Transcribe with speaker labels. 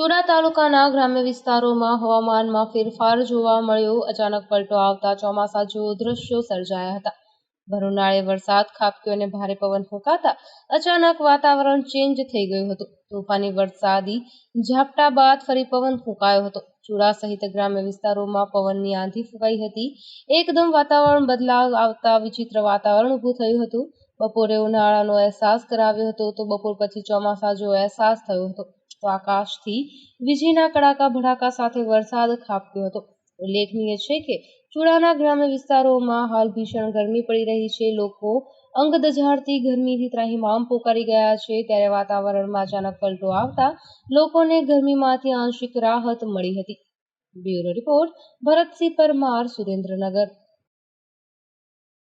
Speaker 1: તાલુકાના ગ્રામ્ય વિસ્તારોમાં હવામાનમાં ફેરફાર જોવા મળ્યો. અચાનક પલટો આવતા ચોમાસા જેવો દ્રશ્યો સર્જાયા હતા. ભરૂનાળે વરસાદ ખાબક્યો અને ભારે પવન ફૂંકાતા અચાનક વાતાવરણ ચેન્જ થઈ ગયું હતું. તોફાની વરસાદી ઝાપટા બાદ ફરી પવન ફૂંકાયો હતો. ચૂડા સહિત ગ્રામ્ય વિસ્તારોમાં પવનની આંધી ફૂંકાઈ હતી. એકદમ વાતાવરણ બદલાવ આવતા વિચિત્ર વાતાવરણ ઊભું થયું હતું. બપોરે ઉનાળાનો અહેસાસ કરાવ્યો હતો તો બપોર પછી ચોમાસા જેવો અહેસાસ થયો હતો. તો આકાશથી વીજળીના કડાકા ભડાકા સાથે વરસાદ ખાબક્યો હતો. ઉલ્લેખનીય છે કે ચુડાના ગ્રામ્ય વિસ્તારોમાં હાલ ભીષણ ગરમી પડી રહી છે. લોકો અંગ દઝાડતી ગરમીથી ત્રાહિમામ પોકારી ગયા છે. ત્યારે વાતાવરણમાં અચાનક પલટો આવતા લોકોને ગરમીમાંથી આંશિક રાહત મળી હતી. Bureau report, Bharatsinh Parmar, Surendranagar.